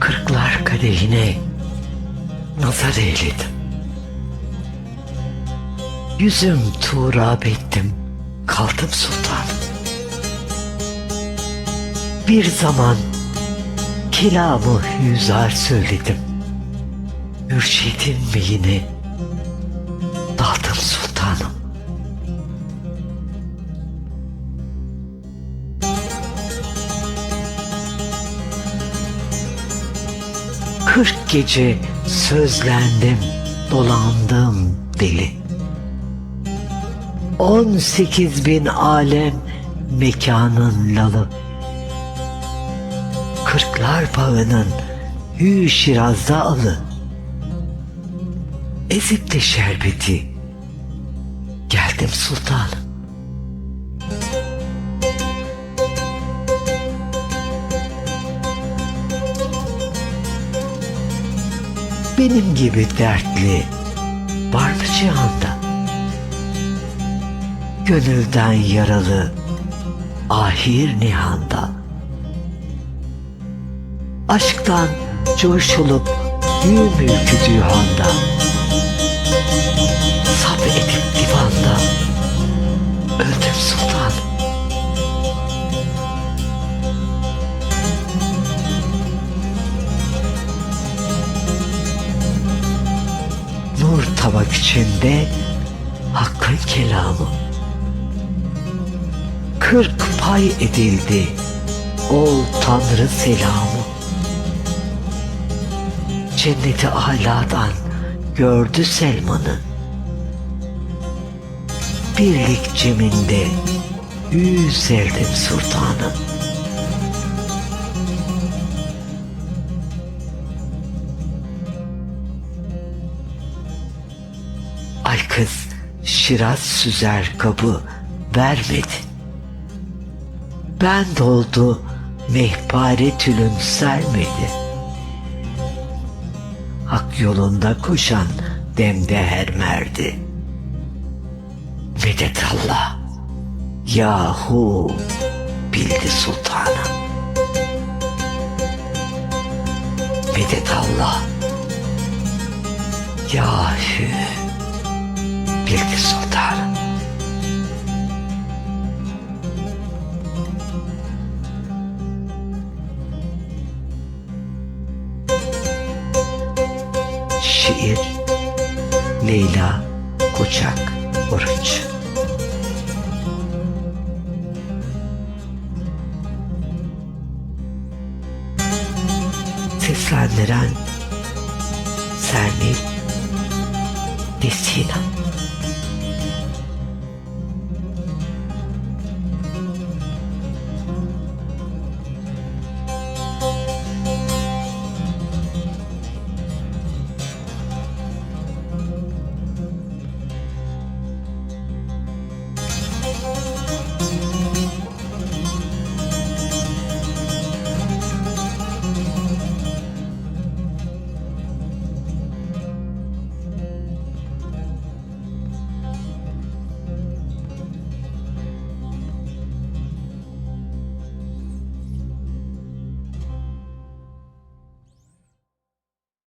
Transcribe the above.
Kırklar kadehine nazar eyledim. Yüzüm turab ettim, kaldım sultanım. Bir zaman kelamı hüzar söyledim. Mürşidin mi Kırk gece sözlendim, dolandım deli. On sekiz bin alem mekanın lalı. Kırklar bağının hü şirazda alı. Ezip de şerbeti geldim sultanım. Benim gibi dertli var mı cihanda? Gönülden yaralı ahir nihanda. Aşktan coşulup hü mülkü dühanda. Nur tabak içinde hakkın kelamı. Kırk pay edildi ol Tanrı selamı. Cenneti aladan gördü Selman'ı. Birlik ceminde yüzeldim sultanım. Kız şiraz süzer kabı vermedi. Ben doldu mehpare tülün sermedi. Hak yolunda koşan demde hermerdi. Medet Allah. Yahu bildi sultanım. Medet Allah. Yahu bildi sultanım. Şiir Leyla Koçak Oruç Seslendiren Sermil Desina